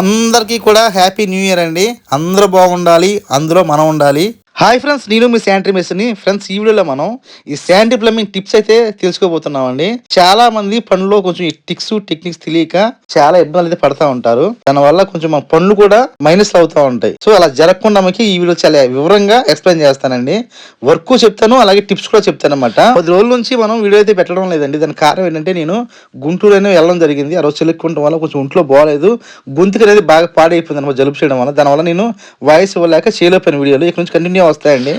అందరికీ కూడా happy new year అండి. అందరూ బాగుండాలి అందులో మనం ఉండాలి. హాయ్ ఫ్రెండ్స్ నేను మీ శానిటరీ మెస్ని. ఫ్రెండ్స్ ఈ వీడియోలో మనం ఈ శానిటరీ ప్లంబింగ్ టిప్స్ అయితే తెలుసుకోబోతున్నాం అండి చాలా మంది పనుల్లో కొంచెం ఈ టిక్స్ టెక్నిక్స్ తెలియక చాలా ఇబ్బందులు అయితే పడతా ఉంటారు. దానివల్ల కొంచెం మన పనులు కూడా మైనస్ అవుతా ఉంటాయి. సో అలా జరగకుండా మనకి ఈ వీడియో చాలా వివరంగా ఎక్స్ప్లెయిన్ చేస్తానండి. వర్క్ చెప్తాను అలాగే టిప్స్ కూడా చెప్తాను అనమాట పది రోజుల నుంచి మనం వీడియో అయితే పెట్టడం లేదండి. దాని కారణం ఏంటంటే నేను గుంటూరు అనేది వెళ్ళడం జరిగింది. ఆ రోజు చెల్లుకుంటం వల్ల కొంచెం ఒంట్లో బాగాలేదు. గొంతుకు అనేది బాగా పాడైపోయింది అనమాట జలుబు చేయడం వల్ల. దానివల్ల నేను వాయిస్ ఇవ్వలేక చేయలేకపోయిన వీడియోలు. ఇక్కడ నుంచి కంటిన్యూ వస్తాయండి.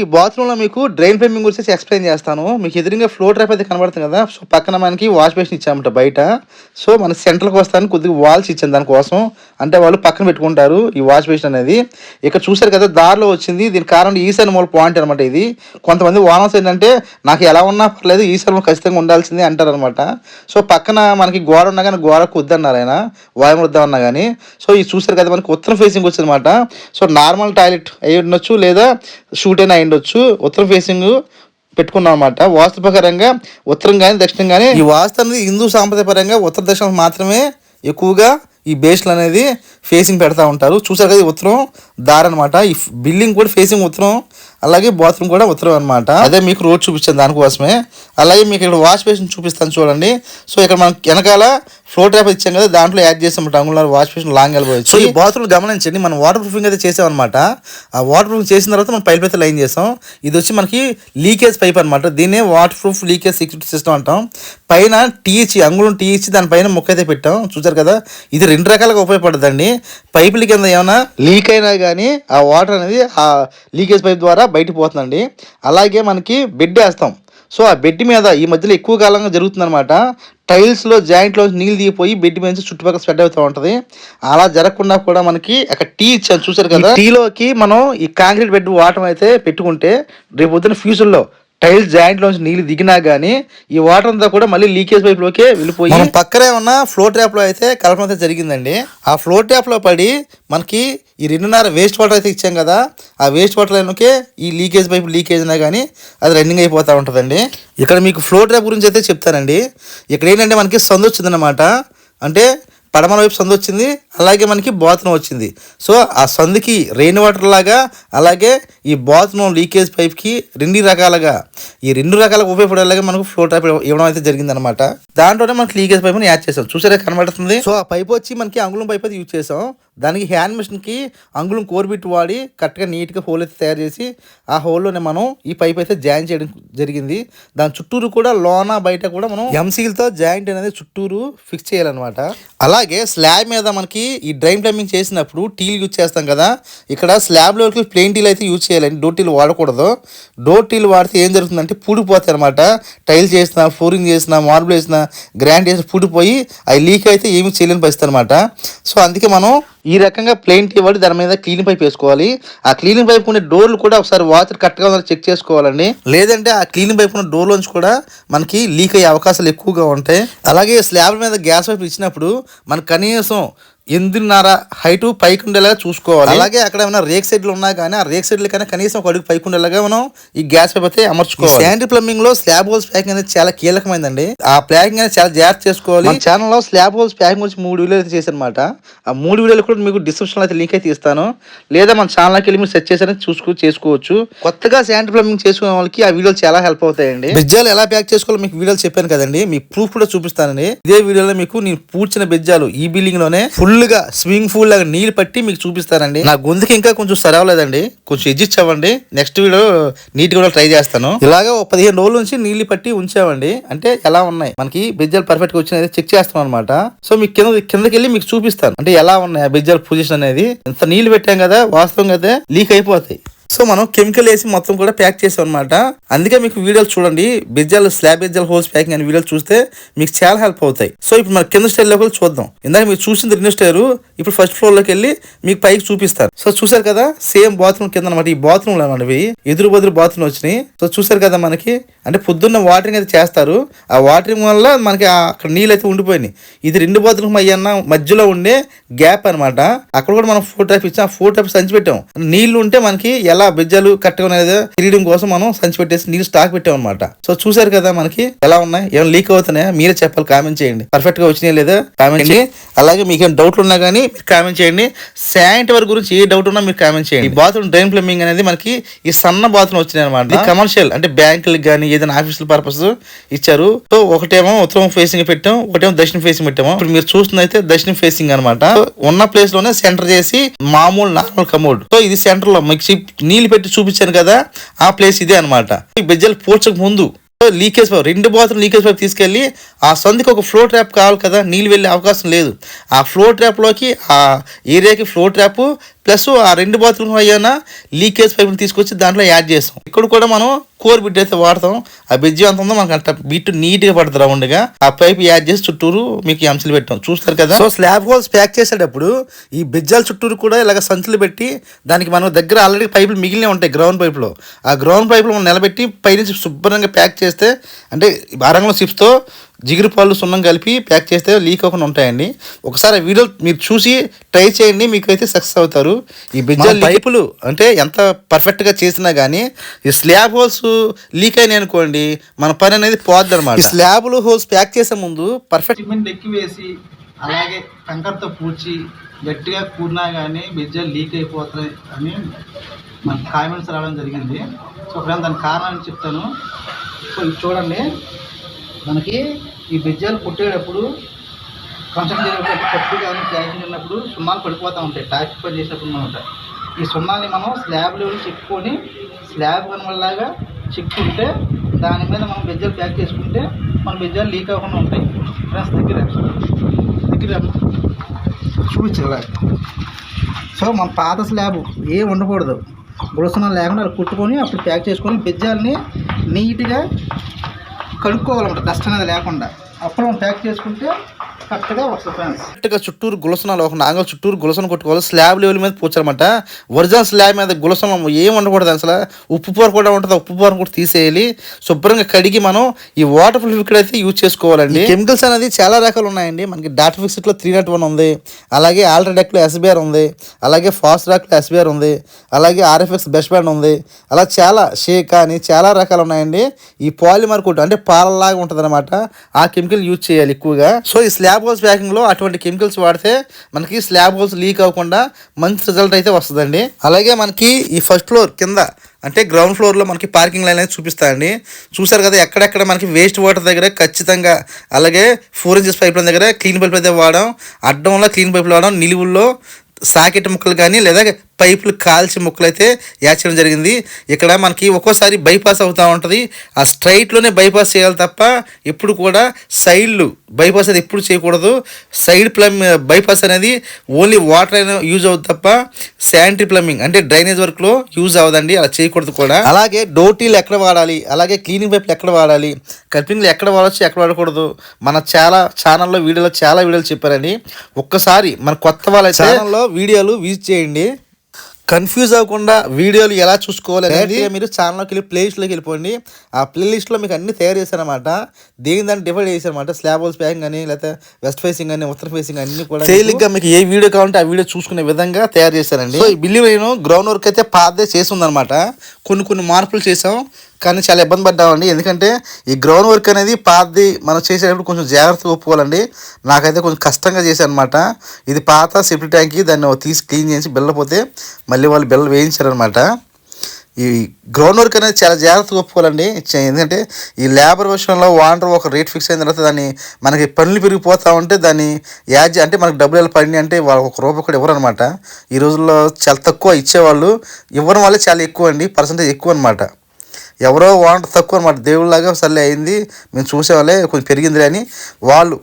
ఈ బాత్రూమ్లో మీకు డ్రైన్ ఫెమింగ్ గురించి ఎక్స్ప్లెయిన్ చేస్తాను. మీకు ఎదురుగా ఫ్లో ట్రాప్ అయితే కనబడుతుంది కదా. సో పక్కన మనకి వాష్ బేసిన్ ఇచ్చామట బయట. సో మన సెంటర్కి వస్తాను కొద్దిగా వాల్స్ ఇచ్చాను దానికోసం. అంటే వాళ్ళు పక్కన పెట్టుకుంటారు ఈ వాష్ బేసిన్ అనేది. ఇక్కడ చూసారు కదా దారిలో వచ్చింది. దీని కారణం ఈశాన్య మూల పాయింట్ అనమాట ఇది. కొంతమంది ఓనర్స్ ఏంటంటే నాకు ఎలా ఉన్నా పర్లేదు ఈశాన్యం ఖచ్చితంగా ఉండాల్సిందే అంటారు అనమాట సో పక్కన మనకి గోడ ఉన్నా కానీ గోడకు వద్దన్నారు ఆయన. వాయుము వద్దామన్నా కానీ. సో ఇది చూసారు కదా మనకి ఉత్తరం ఫేసింగ్ వచ్చింది అనమాట సో నార్మల్ టాయిలెట్ అయి ఉండొచ్చు లేదా షూట్ అయినా అయి ఉండొచ్చు ఉత్తరం ఫేసింగ్ పెట్టుకున్నాం అనమాట వాస్తు ప్రకారంగా ఉత్తరం కానీ దక్షిణం కానీ ఈ వాస్తు అనేది హిందూ సాంప్రదాయపరంగా ఉత్తర దక్షిణం మాత్రమే ఎక్కువగా ఈ బేస్లు అనేది ఫేసింగ్ పెడతా ఉంటారు. చూసారు కదా ఉత్తరం దారి అనమాట ఈ బిల్డింగ్ కూడా ఫేసింగ్ ఉత్తరం అలాగే బాత్రూమ్ కూడా ఉత్తరం అనమాట అదే మీకు రోడ్ చూపించాను దానికోసమే. అలాగే మీకు ఇక్కడ వాష్ బేసిన్ చూపిస్తాను చూడండి. సో ఇక్కడ మనం వెనకాల ఫ్లోర్ ట్యాప్ ఇచ్చాం కదా దాంట్లో యాడ్ చేసాం టంగులర్ వాష్ బేసిన్ లాంగ్ వెళ్ళిపోవచ్చు సో ఈ బాత్రూమ్ గమనించండి మనం వాటర్ ప్రూఫింగ్ అయితే చేసాం అనమాట ఆ వాటర్ ప్రూఫ్ చేసిన తర్వాత మనం పైప్ అయితే లైన్ చేసాం ఇది వచ్చి మనకి లీకేజ్ పైప్ అనమాట దీన్నే water proof leakage security system అంటాం. పైన టీ అంగుళం టీ దానిపైన మొక్క అయితే పెట్టాం. చూసారు కదా ఇది రెండు రకాలుగా ఉపయోగపడదండి పైపుల కింద ఏమైనా లీక్ అయినా కానీ ఆ వాటర్ అనేది ఆ లీకేజ్ పైప్ ద్వారా బయటకు పోతుందండి. అలాగే మనకి బెడ్ వేస్తాం. సో ఆ బెడ్ మీద ఈ మధ్యలో ఎక్కువ కాలంగా జరుగుతుందన్నమాట. టైల్స్లో జాయింట్లో నీళ్ళు దిగిపోయి బెడ్ మీద నుంచి చుట్టుపక్కల స్ప్రెడ్ అవుతూ ఉంటుంది. అలా జరగకుండా కూడా మనకి అక్కడ టీ ఇచ్చాను చూసారు కదా? టీలోకి మనం ఈ కాంక్రీట్ బెడ్ వాటర్ అయితే పెట్టుకుంటే రేపు పొద్దున ఫ్యూచర్లో టైల్స్ జాయింట్ లోంచి నీళ్ళు దిగినా గానీ ఈ వాటర్ అంతా కూడా మళ్ళీ లీకేజ్ పైప్ వెళ్ళిపోయి మనం పక్కనే ఉన్న ఫ్లో ట్యాప్లో అయితే కలపడం అయితే జరిగిందండి. ఆ ఫ్లో ట్యాప్లో పడి మనకి ఈ రెండున్నర వేస్ట్ వాటర్ అయితే ఇచ్చాం కదా ఆ వేస్ట్ వాటర్ లైన్కే ఈ లీకేజ్ పైప్ లీకేజ్ అయినా కానీ అది రన్నింగ్ అయిపోతూ ఉంటుందండి. ఇక్కడ మీకు ఫ్లో ట్యాప్ గురించి అయితే చెప్తానండి. ఇక్కడ ఏంటంటే మనకి సందు అంటే పడమల వైపు సందు వచ్చింది అలాగే మనకి బాత్రూమ్ వచ్చింది. సో ఆ సందుకి రెయిన్ వాటర్ లాగా అలాగే ఈ బాత్రూమ్ లీకేజ్ పైప్కి రెండు రకాలుగా ఈ రెండు రకాలుగా ఉపయోగపడేలాగా మనకు ఫ్లో ట్యాప్ ఇవ్వడం అయితే జరిగిందనమాట దాంట్లోనే మనకి లీకేజ్ పైప్ని యాడ్ చేసాం చూసారా కనబడుతుంది? సో ఆ పైప్ వచ్చి మనకి అంగుళం పైప్ అయితే యూజ్ చేసాం దానికి హ్యాండ్ మిషన్కి అంగుళం కోరిబిట్టు వాడి కరెక్ట్గా నీట్గా హోల్ అయితే తయారు చేసి ఆ హోల్లోనే మనం ఈ పైప్ అయితే జాయిన్ చేయడం జరిగింది. దాని చుట్టూరు కూడా లోన బయట కూడా మనం ఎంసీలతో జాయింట్ అనేది చుట్టూరు ఫిక్స్ చేయాలన్నమాట. అలాగే స్లాబ్ మీద మనకి ఈ డ్రైన్ ప్లంబింగ్ చేసినప్పుడు టీలు యూజ్ చేస్తాం కదా. ఇక్కడ స్లాబ్లోకి ప్లెయిన్ టీల్ అయితే యూజ్ చేయాలండి. డోర్ టీలు వాడకూడదు. డోర్ టీలు వాడితే ఏం జరుగుతుందంటే పూడిపోతాయి అనమాట టైల్ చేసిన ఫ్లోరింగ్ చేసిన మార్బుల్ వేసిన గ్రాండ్ చేసిన పూడిపోయి అవి లీక్ అయితే ఏమి చేయలేని పరిస్థితి అనమాట సో అందుకే మనం ఈ రకంగా ప్లెయిన్ టీ వాడి దాని మీద క్లీన్ పైప్ వేసుకోవాలి. ఆ క్లీన్ పైప్ ఉన్న డోర్లు కూడా ఒకసారి వాటర్ కరెక్ట్గా ఉందని చెక్ చేసుకోవాలండి. లేదంటే ఆ క్లీనింగ్ పైప్ ఉన్న డోర్లోంచి నుంచి కూడా మనకి లీక్ అయ్యే అవకాశాలు ఎక్కువగా ఉంటాయి. అలాగే స్లాబ్ మీద గ్యాస్ పైప్ ఇచ్చినప్పుడు మనకు కనీసం ఎనిమిదిన్నర హైట్ పైకి ఉండేలాగా చూసుకోవాలి. అలాగే అక్కడ ఏమైనా రేక్ సైడ్లు ఉన్నా కానీ ఆ రేక్ సైడ్లు కన్నా కనీసం ఒక అడుగు పైకి ఉండేలాగా మనం ఈ గ్యాస్ పైప్ అయితే అమర్చుకోవాలి. శానిటరీ ప్లంబింగ్లో స్లాబ్ హోల్స్ ప్యాకింగ్ అనేది చాలా కీలకమైందండి. ఆ ప్యాకింగ్ అనేది చాలా జాగ్రత్త చేసుకోవాలి. మన ఛానల్లో స్లాబ్ హోల్స్ ప్యాకింగ్ గురించి మూడు వీడియోలు అయితే చేశానమాట ఆ మూడు వీడియోలు కూడా మీకు డిస్క్రిప్షన్ అయితే లింక్ అయితే ఇస్తాను. లేదా మన ఛానల్కి వెళ్ళి మీరు సెర్చ్ చేసి చూసుకో చేసుకోవచ్చు. కొత్తగా శానిటరీ ప్లంబింగ్ చేసుకునే వాళ్ళకి ఆ వీడియోలు చాలా హెల్ప్ అవుతాయండి. బెజ్జాలు ఎలా ప్యాక్ చేసుకోవాలో మీకు వీడియోలు చెప్పాను కదండి. మీ ప్రూఫ్ కూడా చూపిస్తానండి. ఇదే వీడియోలో మీకు నేను పూడ్చిన బెజ్జాలు ఈ బిల్డింగ్లోనే ఫుల్ గా స్విమ్మింగ్ పూల్ లాగా నీళ్ళు పట్టి మీకు చూపిస్తానండి. నా గొంతుకి ఇంకా కొంచెం సరవలేదండి. కొంచెం ఎడ్జిస్ట్ అవ్వండి. నెక్స్ట్ వీడియో నీట్ కూడా ట్రై చేస్తాను. ఇలాగా ఒక పదిహేను రోజుల నుంచి నీళ్ళు పట్టి ఉంచామండి. అంటే ఎలా ఉన్నాయి? మనకి బెజ్జాలు పర్ఫెక్ట్గా వచ్చినాయి. చెక్ చేస్తాం అనమాట సో మీకు కింద కిందకి వెళ్ళి మీకు చూపిస్తాను. అంటే ఎలా ఉన్నాయి ఆ బెజ్జాల పొజిషన్ అనేది? ఇంత నీళ్ళు పెట్టాం కదా వాస్తవం కదా లీక్ అయిపోతాయి. సో మనం కెమికల్ వేసి మొత్తం కూడా ప్యాక్ చేసాం అనమాట అందుకే మీకు వీడియోలు చూడండి. బిజ్జాలు స్లాబ్ బిజ్జాలు హోల్స్ ప్యాకింగ్ అనే వీడియోలు చూస్తే మీకు చాలా హెల్ప్ అవుతాయి. సో ఇప్పుడు మన కింద స్టైల్ లోపల చూద్దాం. ఇందాక మీరు చూసింది రెండు స్టైర్ ఇప్పుడు ఫస్ట్ ఫ్లోర్లోకి వెళ్ళి మీకు పైకి చూపిస్తారు సో చూసారు కదా సేమ్ బాత్రూమ్ కింద అనమాట ఈ బాత్రూమ్ మనవి ఎదురు బదురు బాత్రూమ్ వచ్చినాయి. సో చూసారు కదా మనకి అంటే పొద్దున్న వాటరింగ్ అయితే చేస్తారు. ఆ వాటరింగ్ వల్ల మనకి అక్కడ నీళ్ళు అయితే ఉండిపోయినాయి. ఇది రెండు బాత్రూమ్ అయ్యన్న మధ్యలో ఉండే గ్యాప్ అన్నమాట. అక్కడ కూడా మనం ఫోర్ టైప్ ఇచ్చాం. ఫోర్ టైప్ సంచి పెట్టాం నీళ్ళు ఉంటే మనకి ఎలా బిజ్జలు కరెక్ట్గా అనేది తెలియడం కోసం మనం సంచి పెట్టేసి నీళ్ళు స్టాక్ పెట్టాం అనమాట సో చూసారు కదా మనకి ఎలా ఉన్నాయి? ఏమైనా లీక్ అవుతున్నాయా? మీరే చెప్పాలి కామెంట్ చేయండి. పర్ఫెక్ట్గా వచ్చినాయా లేదా? కామెంట్ చేయండి. అలాగే మీకు ఏమైనా డౌట్లు ఉన్నా కానీ మీరు కామెంట్ చేయండి. శానిటరీ వర్క్ గురించి ఏ డౌట్ ఉన్నా మీరు కామెంట్ చేయండి. ఈ బాత్రూమ్ డ్రైన్ ప్లంబింగ్ అనేది మనకి ఈ సన్న బాత్రూమ్ వచ్చినాయి అనమాట కమర్షియల్ అంటే బ్యాంకులకు కానీ ఏదైనా ఆఫీసుల పర్పస్ ఇచ్చారు. సో ఒకటేమో ఉత్తరం ఫేసింగ్ పెట్టాం ఒకటేమో దక్షిణ ఫేసింగ్ పెట్టాము. ఇప్పుడు మీరు చూస్తున్నైతే దక్షిణ ఫేసింగ్ అనమాట ఉన్న ప్లేస్లోనే సెంటర్ చేసి మామూలు నార్మల్ కమోడ్ సో ఇది సెంటర్లో మీకు నీళ్ళు నీళ్ళు పెట్టి చూపించాను కదా ఆ ప్లేస్ ఇదే అనమాట ఈ బెజ్జలు పూడ్చక ముందు లీకేజ్ పైప్ రెండు బాతులు లీకేజ్ పైప్ తీసుకెళ్ళి ఆ సందుకి ఒక ఫ్లో ట్రాప్ కావాలి కదా నీళ్ళు వెళ్ళే అవకాశం లేదు. ఆ ఫ్లో ట్రాప్లోకి ఆ ఏరియాకి ఫ్లో ట్రాప్ ప్లస్ ఆ రెండు బాతులు అయ్యాన లీకేజ్ పైపులు తీసుకొచ్చి దాంట్లో యాడ్ చేస్తాం. ఇక్కడ కూడా మనం కోర్ బిడ్ అయితే వాడతాం. ఆ బిజ్జి ఎంత ఉందో మనకు అంత బిట్ నీట్గా పడుతుంది రౌండ్గా. ఆ పైప్ యాడ్ చేసి చుట్టూరు మీకు ఈ అంశాలు పెట్టాం. చూస్తారు కదా? సో స్లాబ్ హోల్స్ ప్యాక్ చేసేటప్పుడు ఈ బిజ్జాల చుట్టూరు కూడా ఇలాగ సంచులు పెట్టి దానికి మనం దగ్గర ఆల్రెడీ పైపులు మిగిలిన ఉంటాయి గ్రౌండ్ పైపులో. ఆ గ్రౌండ్ పైపులు మనం నిలబెట్టి పైనుంచి శుభ్రంగా ప్యాక్ చేస్తే అంటే అరంగం సిప్స్తో జిగురు పాలు సున్నం కలిపి ప్యాక్ చేస్తే లీక్ అవ్వకుండా ఉంటాయండి. ఒకసారి ఆ వీడియో మీరు చూసి ట్రై చేయండి మీకు అయితే సక్సెస్ అవుతారు. ఈ బిజ్జల్ పైపులు అంటే ఎంత పర్ఫెక్ట్గా చేసినా కానీ ఈ స్లాబ్ హోల్స్ లీక్ అయినాయి అనుకోండి మన పని అనేది పోద్ది అనమాట ఈ స్లాబ్లు హోల్స్ ప్యాక్ చేసే ముందు పర్ఫెక్ట్ సిమెంట్ ఎక్కి వేసి అలాగే కంకరతో పూడ్చి గట్టిగా కూడినా కానీ బిజ్జలు లీక్ అయిపోతాయి అని మనకి కామెంట్స్ రావడం జరిగింది. సో ఒకవేళ దాని కారణాన్ని చెప్తాను. సో చూడండి. మనకి ఈ బిజ్జాలు కుట్టేటప్పుడు కొంచెం చేసేటప్పుడు కట్టు కానీ ప్యాకింగ్ ఉన్నప్పుడు సున్నాలు పడిపోతూ ఉంటాయి. టాక్స్ పని చేసినప్పుడు అనమాట ఈ సున్నాల్ని మనం స్లాబ్ లెవెల్ చెక్కుకొని స్లాబ్ కనుమలాగా చెక్కుంటే దాని మీద మనం బిజ్జాలు ప్యాక్ చేసుకుంటే మన బిజ్జాలు లీక్ అవ్వకుండా ఉంటాయి. ఫ్రెండ్స్ దగ్గర. దగ్గర చూపించాలి సో మన పాత స్లాబ్ ఏ ఉండకూడదు. గుడసనం లేకుండా అలా కుట్టుకొని అప్పుడు ప్యాక్ చేసుకొని బెజ్జాలని నీట్గా కడుక్కోవాలన్నమాట డస్ట్ అనేది లేకుండా. అప్పుడు మనం ప్యాక్ చేసుకుంటే కరెక్ట్గా వస్తుంది ఫ్రెండ్స్ కరెక్ట్గా చుట్టూరు గులసనాలు ఒక నాంగల్ చుట్టూరు గులసన కొట్టుకోవాలి. స్లాబ్ లెవెల్ మీద పూచారన్నమాట. ఒరిజినల్ స్లాబ్ మీద గులసనం ఏం ఉండకూడదు అసలు. ఉప్పు పోర కూడా ఉంటుంది ఉప్పు పోర కూడా తీసేయాలి. శుభ్రంగా కడిగి మనం ఈ వాటర్ ప్రూఫ్ ఇక్కడ అయితే యూజ్ చేసుకోవాలండి. కెమికల్స్ అనేది చాలా రకాలు ఉన్నాయండి. మనకి డాటా ఫిక్స్లో త్రీ నాట్ వన్ ఉంది. అలాగే ఆల్ట్రాడెక్లో ఎస్బిఆర్ ఉంది. అలాగే ఫాస్ట్ రాక్లో ఎస్బిఆర్ ఉంది. అలాగే ఆర్ఎఫ్ఎక్స్ బెస్ట్ బ్యాండ్ ఉంది. అలా చాలా షేక్ అని చాలా రకాలు ఉన్నాయండి. ఈ పాలిమర్ కోట్ అంటే పాలలాగా ఉంటుంది ఆ కెమికల్ యూజ్ చేయాలి ఎక్కువగా. సో ఈ స్లాబ్ హోల్స్ ప్యాకింగ్లో అటువంటి కెమికల్స్ వాడితే మనకి స్లాబ్ హోల్స్ లీక్ అవ్వకుండా మంచి రిజల్ట్ అయితే వస్తుందండి. అలాగే మనకి ఈ ఫస్ట్ ఫ్లోర్ కింద అంటే గ్రౌండ్ ఫ్లోర్లో మనకి పార్కింగ్ లైన్ అనేది చూపిస్తాయండి. చూసారు కదా ఎక్కడెక్కడ మనకి వేస్ట్ వాటర్ దగ్గర ఖచ్చితంగా అలాగే ఫోర్ ఇంచెస్ దగ్గర క్లీన్ పైప్ అయితే వాడడం అడ్డంలో క్లీన్ పైపులు వాడడం నిలువుల్లో సాకెట్ ముక్కలు కానీ లేదా పైపులు కాల్చి ముక్కలు అయితే యాడ్ చేయడం జరిగింది. ఇక్కడ మనకి ఒక్కోసారి బైపాస్ అవుతూ ఉంటుంది. ఆ స్ట్రైట్లోనే బైపాస్ చేయాలి తప్ప ఎప్పుడు కూడా సైడ్లు బైపాస్ అనేది ఎప్పుడు చేయకూడదు. సైడ్ ప్లమ్ బైపాస్ అనేది ఓన్లీ వాటర్ అయినా యూజ్ అవుతుంది తప్ప శానిటరీ ప్లంబింగ్ అంటే డ్రైనేజ్ వర్క్లో యూజ్ అవ్వదండి. అలా చేయకూడదు కూడా. అలాగే డోటీలు ఎక్కడ వాడాలి? అలాగే క్లీనింగ్ పైపులు ఎక్కడ వాడాలి? కల్పింగ్లు ఎక్కడ వాడచ్చు ఎక్కడ వాడకూడదు? మన చాలా ఛానల్లో వీడియోలో చాలా వీడియోలు చెప్పారండి. ఒక్కసారి మన కొత్త వాళ్ళ ఛానల్లో వీడియోలు విజిట్ చేయండి. కన్ఫ్యూజ్ అవ్వకుండా వీడియోలు ఎలా చూసుకోవాలి అనేది మీరు ఛానల్లోకి వెళ్ళి ప్లే లిస్ట్లోకి వెళ్ళిపోండి. ఆ ప్లే లిస్ట్లో మీకు అన్ని తయారు చేశారనమాట దేని దాన్ని డివైడ్ చేశారనమాట స్లాబ్ హౌస్ ప్యాకింగ్ అని లేకపోతే వెస్ట్ ఫేసింగ్ అని ఉత్తర ఫేసింగ్ అన్ని కూడా తేలిగ్గా మీకు ఏ వీడియో కావాలంటే ఆ వీడియో చూసుకునే విధంగా తయారు చేశారండి. సో ఈ బిల్డింగ్ నేను గ్రౌండ్ వర్క్ అయితే పాతదే చేసి ఉందన్నమాట. కొన్ని కొన్ని మార్పులు చేసాం కానీ చాలా ఇబ్బంది పడ్డామండి. ఎందుకంటే ఈ గ్రౌండ్ వర్క్ అనేది పాతది మనం చేసేటప్పుడు కొంచెం జాగ్రత్తగా ఒప్పుకోవాలండి. నాకైతే కొంచెం కష్టంగా చేశాను అనమాట ఇది పాత సెఫ్టీ ట్యాంక్కి దాన్ని తీసి క్లీన్ చేసి బిల్లపోతే మళ్ళీ వాళ్ళు బిల్ల వేయించారనమాట. ఈ గ్రౌండ్ వర్క్ అనేది చాలా జాగ్రత్తగా ఒప్పుకోవాలండి. ఎందుకంటే ఈ లేబర్ విషయంలో వాటర్ ఒక రేట్ ఫిక్స్ అయిన తర్వాత దాన్ని మనకి పనులు పెరిగిపోతూ ఉంటే దాన్ని యాజ్ అంటే మనకి డబ్బులు ఎలా పడినాయి అంటే వాళ్ళు ఒక రూపాయి కూడా ఇవ్వరు అనమాట ఈ రోజుల్లో చాలా తక్కువ ఇచ్చేవాళ్ళు. ఇవ్వడం వల్ల చాలా ఎక్కువ అండి. పర్సంటేజ్ ఎక్కువ అనమాట. ఎవరో వాంట తక్కువ అనమాట దేవుళ్ళలాగా సర్లే అయింది మేము చూసేవాళ్ళే కొంచెం పెరిగిందిలే అని వాళ్ళు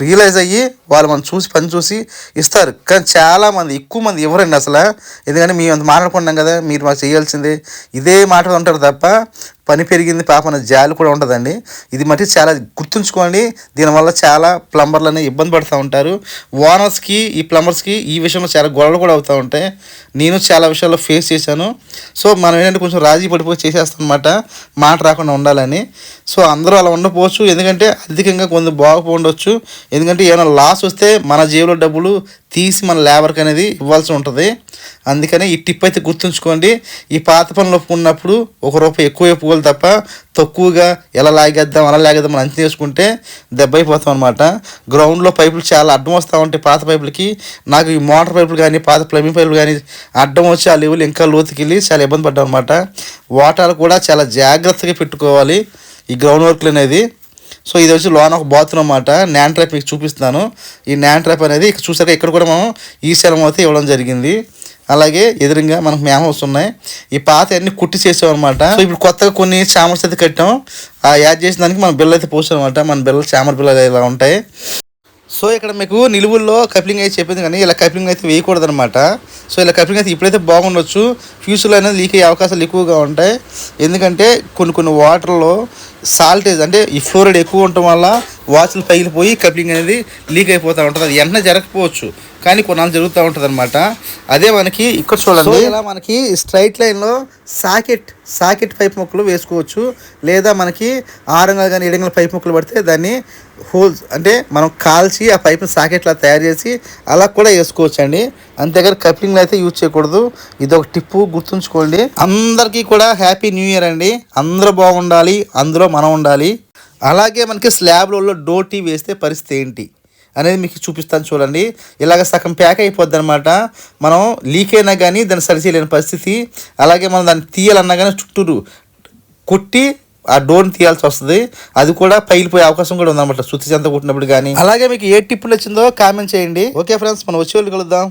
రియలైజ్ అయ్యి వాళ్ళు మనం చూసి పని చూసి ఇస్తారు. కానీ చాలామంది ఎక్కువ మంది ఎవరండి అసలు? ఎందుకంటే మేము అంత మాట్లాడుకున్నాం కదా మీరు మాకు చేయాల్సిందే. ఇదే మాట ఉంటారు తప్ప పని పెరిగింది పాప అనే జాలి కూడా ఉంటుందండి ఇది మట్టి చాలా గుర్తుంచుకోండి. దీనివల్ల చాలా ప్లంబర్లు అనేవి ఇబ్బంది పడుతూ ఉంటారు. ఓనర్స్కి ఈ ప్లంబర్స్కి ఈ విషయంలో చాలా గొడవలు కూడా అవుతూ ఉంటాయి. నేను చాలా విషయాల్లో ఫేస్ చేశాను. సో మనం ఏంటంటే కొంచెం రాజీ పడిపోయి చేసేస్తాం అనమాట మాట రాకుండా ఉండాలని. సో అందరూ అలా ఉండకపోవచ్చు. ఎందుకంటే అధికంగా కొంత బాగుపోండొచ్చు ఎందుకంటే ఏమైనా లాస్ వస్తే మన జేబులో డబ్బులు తీసి మన లేబర్కి అనేది ఇవ్వాల్సి ఉంటుంది. అందుకని ఈ టిప్ అయితే గుర్తుంచుకోండి. ఈ పాత పనులు ఉన్నప్పుడు ఒక రూపాయి ఎక్కువ ఒప్పుకోవాలి తప్ప తక్కువగా ఎలా లాగేద్దాం అలా లాగేద్దాం అని అంచనా చేసుకుంటే దెబ్బ అయిపోతాం అనమాట గ్రౌండ్లో పైపులు చాలా అడ్డం వస్తూ ఉంటాయి పాత పైపులకి. నాకు ఈ మోటార్ పైపులు కానీ పాత ప్లంబింగ్ పైపులు కానీ అడ్డం వచ్చి ఆ లెవెల్ ఇంకా లోతుకెళ్ళి చాలా ఇబ్బంది పడ్డాం అనమాట వాటాలు కూడా చాలా జాగ్రత్తగా పెట్టుకోవాలి ఈ గ్రౌండ్ వర్క్లు అనేది. సో ఇది వచ్చి లోన ఒక బాత్రూమ్ అన్నమాట. న్యాన్ ట్రాప్ మీకు చూపిస్తాను ఈ న్యాన్ ట్రాప్ అనేది ఇక్కడ చూసాక ఇక్కడ కూడా మనం ఈ శలం అయితే ఇవ్వడం జరిగింది. అలాగే ఎదురుగా మనకు మ్యామ్ ఉన్నాయి. ఈ పాత అన్ని కుట్టి చేసామన్నమాట సో ఇప్పుడు కొత్తగా కొన్ని చామర్స్ అయితే కట్టాం. ఆ యాడ్ చేసిన దానికి మన బిల్లు అయితే పోసాం అనమాట మన బిల్లలు చామర్ బిల్లలు ఇలా ఉంటాయి. సో ఇక్కడ మీకు నిలువుల్లో కప్లింగ్ అయితే చెప్పింది కానీ ఇలా కప్లింగ్ అయితే వేయకూడదు అనమాట సో ఇలా కప్లింగ్ అయితే ఇప్పుడైతే బాగుండొచ్చు. ఫ్యూచర్లో అనేది లీక్ అయ్యే అవకాశాలు ఎక్కువగా ఉంటాయి. ఎందుకంటే కొన్ని కొన్ని వాటర్లో సాల్టేజ్ అంటే ఈ ఫ్లోరైడ్ ఎక్కువ ఉండటం వల్ల వాచ్లు పగిలిపోయి కప్లింగ్ అనేది లీక్ అయిపోతూ ఉంటుంది. అది వెంటనే జరగకపోవచ్చు. కానీ కొన్నాళ్ళు జరుగుతూ ఉంటుంది అనమాట అదే మనకి ఇక్కడ చూడండి. ఇలా మనకి స్ట్రైట్ లైన్లో సాకెట్ సాకెట్ పైప్ ముక్కలు వేసుకోవచ్చు. లేదా మనకి ఆరంగల్ కానీ ఏడంగల్ పైప్ ముక్కలు పడితే దాన్ని హోల్స్ అంటే మనం కాల్చి ఆ పైప్ని సాకెట్లా తయారు చేసి అలా కూడా వేసుకోవచ్చు అండి అంతేగాని కప్లింగ్లో అయితే యూజ్ చేయకూడదు. ఇది ఒక టిప్పు గుర్తుంచుకోండి. అందరికీ కూడా హ్యాపీ న్యూ ఇయర్ అండి. అందరూ బాగుండాలి. అందులో మనం ఉండాలి. అలాగే మనకి స్లాబ్లలో డోటీ వేస్తే పరిస్థితి ఏంటి అనేది మీకు చూపిస్తాను చూడండి. ఇలాగ సగం ప్యాక్ అయిపోద్ది అనమాట మనం లీక్ అయినా కానీ దాన్ని సరిచేయలేని పరిస్థితి. అలాగే మనం దాన్ని తీయాలన్నా కానీ చుట్టూరు కొట్టి ఆ డోర్ని తీయాల్సి వస్తుంది. అది కూడా పైలిపోయే అవకాశం కూడా ఉందన్నమాట. శుద్ధి చెంత కొట్టినప్పుడు కానీ అలాగే మీకు ఏ టిప్పులు వచ్చిందో కామెంట్ చేయండి. ఓకే ఫ్రెండ్స్ మనం వచ్చే వాళ్ళు కలుద్దాం.